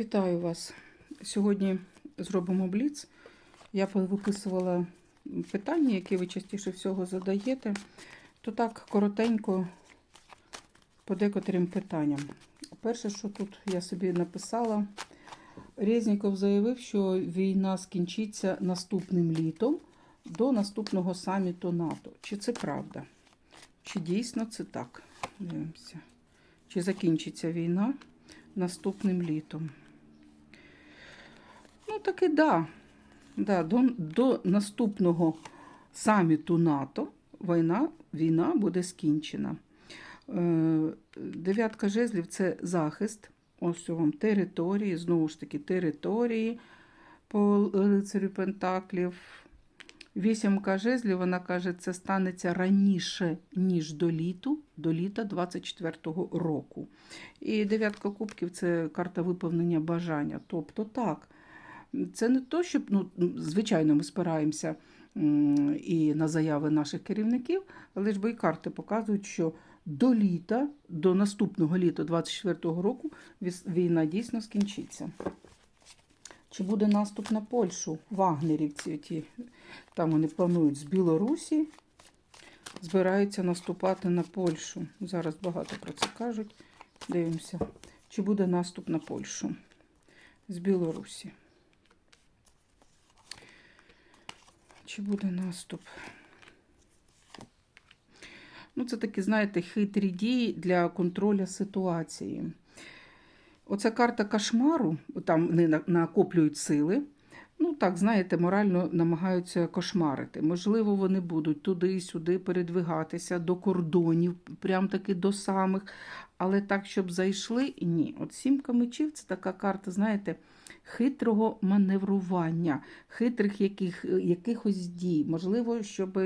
Вітаю вас. Сьогодні зробимо бліц. Я виписувала питання, які ви частіше всього задаєте. То так коротенько по декотрим питанням. Перше, що тут я собі написала, Резніков заявив, що війна скінчиться наступним літом до наступного саміту НАТО. Чи це правда? Чи дійсно це так? Дивимося. Чи закінчиться війна наступним літом? Таки да. да до, до наступного саміту НАТО війна, війна буде скінчена. Е, Дев'ятка жезлів це захист. Ось вам території, знову ж таки, території по лицарю Пентаклів. Вісімка жезлів, вона каже, це станеться раніше, ніж до літу, до літа 24-го року. І дев'ятка кубків це карта виповнення бажання. Тобто так, це не то, щоб, ну, звичайно, ми спираємося і на заяви наших керівників, але ж бо і карти показують, що до літа, до наступного літа 24-го року війна дійсно скінчиться. Чи буде наступ на Польщу? Вагнерівці, ті, там вони планують з Білорусі, збираються наступати на Польщу. Зараз багато про це кажуть. Дивимося, чи буде наступ на Польщу з Білорусі. Чи буде наступ? Ну, це такі, знаєте, хитрі дії для контролю ситуації. Оця карта кошмару, там вони накоплюють сили. Ну, так, знаєте, морально намагаються кошмарити. Можливо, вони будуть туди-сюди передвигатися до кордонів, прям таки до самих. Але так, щоб зайшли, ні. От сімка мечів це така карта, знаєте, хитрого маневрування, хитрих яких, якихось дій. Можливо, щоб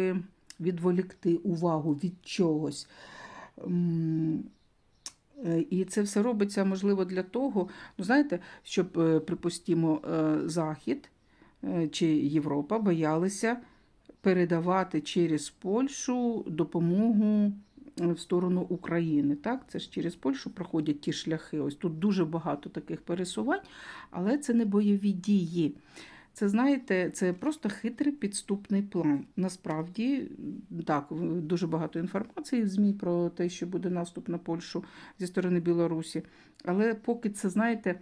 відволікти увагу від чогось. Е, І це все робиться, можливо, для того, ну, знаєте, щоб, е, припустімо, е, Захід чи Європа боялися передавати через Польщу допомогу в сторону України. Так? Це ж через Польщу проходять ті шляхи. Ось тут дуже багато таких пересувань, але це не бойові дії. Це, знаєте, це просто хитрий підступний план. Насправді, так, дуже багато інформації в ЗМІ про те, що буде наступ на Польщу зі сторони Білорусі. Але поки це, знаєте,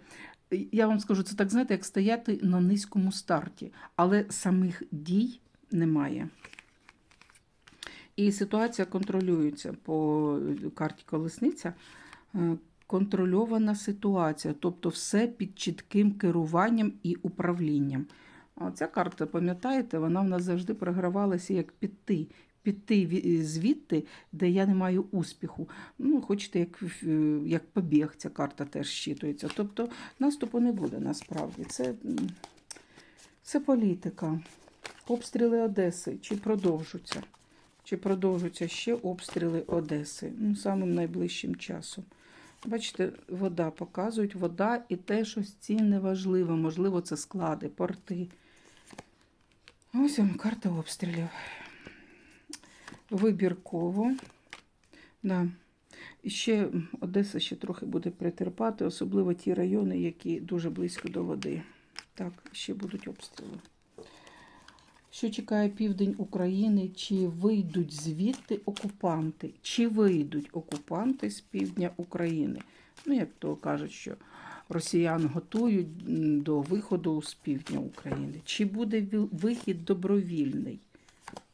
я вам скажу, це так, знаєте, як стояти на низькому старті, але самих дій немає. І ситуація контролюється по карті колесниця. е, Контрольована ситуація, тобто все під чітким керуванням і управлінням. А ця карта, пам'ятаєте, вона в нас завжди програвалася як піти. Піти звідти, де я не маю успіху. Ну, хочете, як, як побіг, ця карта теж щитується. Тобто наступу не буде насправді. Це, це політика. Обстріли Одеси чи продовжуться? Чи продовжуться ще обстріли Одеси? Ну, самим найближчим часом. Бачите, вода показують, вода і те, щось цінне важливе. Можливо, це склади, порти. Ось вам карта обстрілів. Вибірково. Да. І ще Одеса ще трохи буде притерпати, особливо ті райони, які дуже близько до води. Так, ще будуть обстріли. Що чекає південь України? Чи вийдуть звідти окупанти? Чи вийдуть окупанти з півдня України? Ну, як то кажуть, що росіян готують до виходу з півдня України. Чи буде вихід добровільний?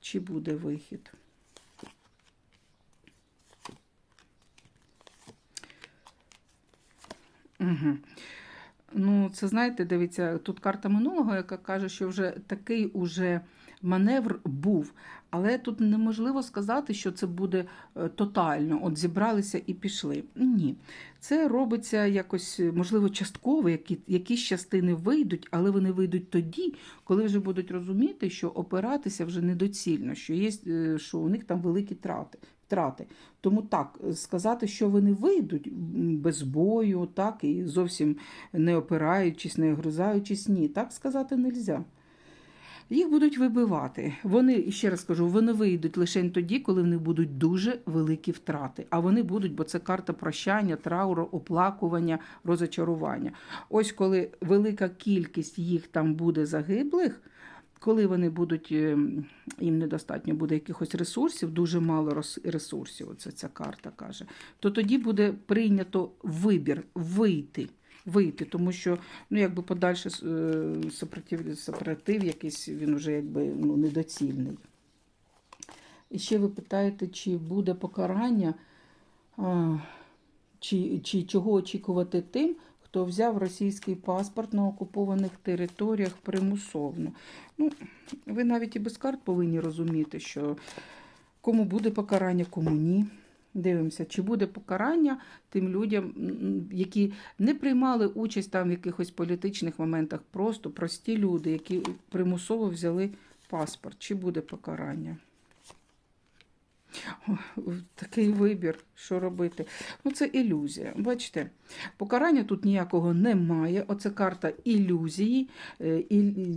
Чи буде вихід? Угу. Ну, це знаєте, дивіться, тут карта минулого, яка каже, що вже такий уже маневр був. Але тут неможливо сказати, що це буде е, тотально. От зібралися і пішли. Ні. Це робиться якось, можливо, частково, які, якісь частини вийдуть, але вони вийдуть тоді, коли вже будуть розуміти, що опиратися вже недоцільно, що є, е, що у них там великі трати. Втрати. Тому так, сказати, що вони вийдуть без бою, так, і зовсім не опираючись, не огризаючись, ні, так сказати не можна. Їх будуть вибивати. Вони, ще раз кажу, вони вийдуть лише тоді, коли в них будуть дуже великі втрати. А вони будуть, бо це карта прощання, трауру, оплакування, розочарування. Ось коли велика кількість їх там буде загиблих. Коли вони будуть, е, їм недостатньо буде якихось ресурсів, дуже мало ресурсів, оце ця карта каже, то тоді буде прийнято вибір вийти. Вийти, тому що ну, якби подальше е, супротив, супротив якийсь він вже якби ну, недоцільний. І ще ви питаєте, чи буде покарання, чи, чи чого очікувати тим, хто взяв російський паспорт на окупованих територіях примусовно. Ну, ви навіть і без карт повинні розуміти, що кому буде покарання, кому ні. Дивимося, чи буде покарання тим людям, які не приймали участь там в якихось політичних моментах, просто прості люди, які примусово взяли паспорт. Чи буде покарання? Такий вибір, що робити. Ну, це ілюзія. Бачите, покарання тут ніякого немає. Оце карта ілюзії, е,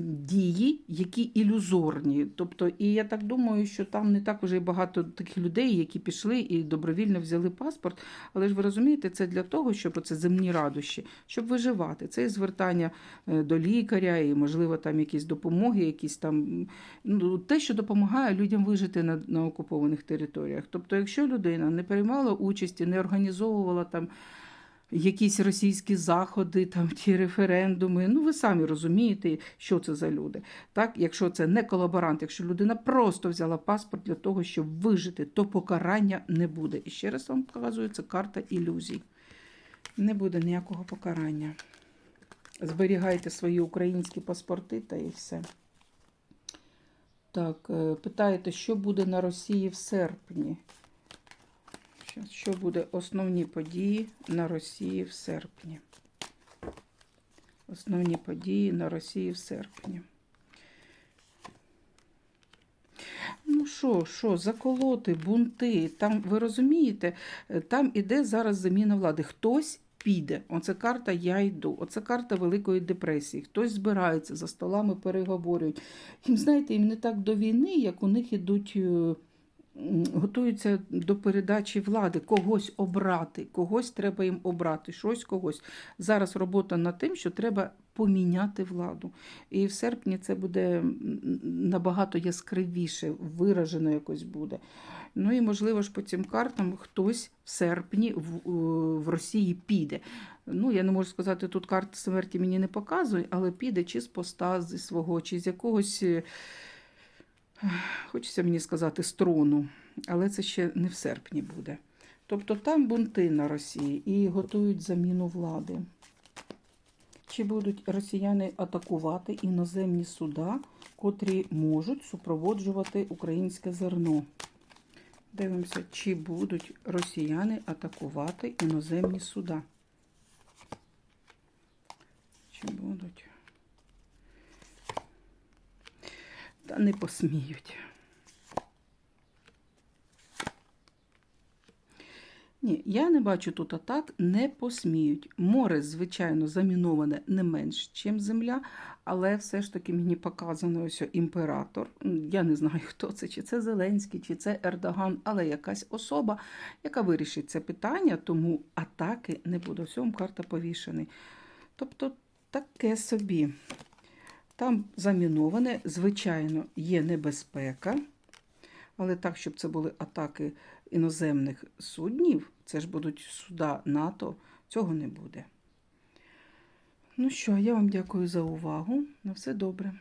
дії, які ілюзорні. Тобто, і я так думаю, що там не так уже багато таких людей, які пішли і добровільно взяли паспорт. Але ж ви розумієте, це для того, щоб це земні радощі, щоб виживати. Це і звертання е, до лікаря, і, можливо, там якісь допомоги, якісь там ну, те, що допомагає людям вижити на, на окупованих територіях. Тобто, якщо людина не приймала участі, не організовувала там якісь російські заходи, там ті референдуми, ну ви самі розумієте, що це за люди. Так, якщо це не колаборант, якщо людина просто взяла паспорт для того, щоб вижити, то покарання не буде. І ще раз вам показую, це карта ілюзій. Не буде ніякого покарання. Зберігайте свої українські паспорти та і все. Так, е, питаєте, що буде на Росії в серпні? Що буде основні події на Росії в серпні? Основні події на Росії в серпні. Ну що, що, заколоти, бунти, там, ви розумієте, е, там іде зараз заміна влади. Хтось піде. Оце карта Я йду. Оце карта Великої депресії. Хтось збирається за столами, переговорюють. Їм, знаєте, їм не так до війни, як у них ідуть. Готуються до передачі влади, когось обрати, когось треба їм обрати, щось когось. Зараз робота над тим, що треба поміняти владу. І в серпні це буде набагато яскравіше, виражено якось буде. Ну і можливо ж по цим картам хтось в серпні в, в Росії піде. Ну, я не можу сказати, тут карти смерті мені не показує, але піде чи з поста зі свого, чи з якогось, е, хочеться мені сказати, з трону. Але це ще не в серпні буде. Тобто там бунти на Росії і готують заміну влади. Чи будуть росіяни атакувати іноземні суда, котрі можуть супроводжувати українське зерно? Дивимося, чи будуть росіяни атакувати іноземні суда. Чи будуть? Та не посміють. Ні, я не бачу тут атак, не посміють. Море, звичайно, заміноване не менш, ніж земля, але все ж таки мені показано ось імператор. Я не знаю, хто це, чи це Зеленський, чи це Ердоган, але якась особа, яка вирішить це питання, тому атаки не буде. Всьому карта повішений. Тобто таке собі. Там заміноване, звичайно, є небезпека. Але так, щоб це були атаки іноземних суднів, це ж будуть суда НАТО, цього не буде. Ну що, я вам дякую за увагу. На все добре.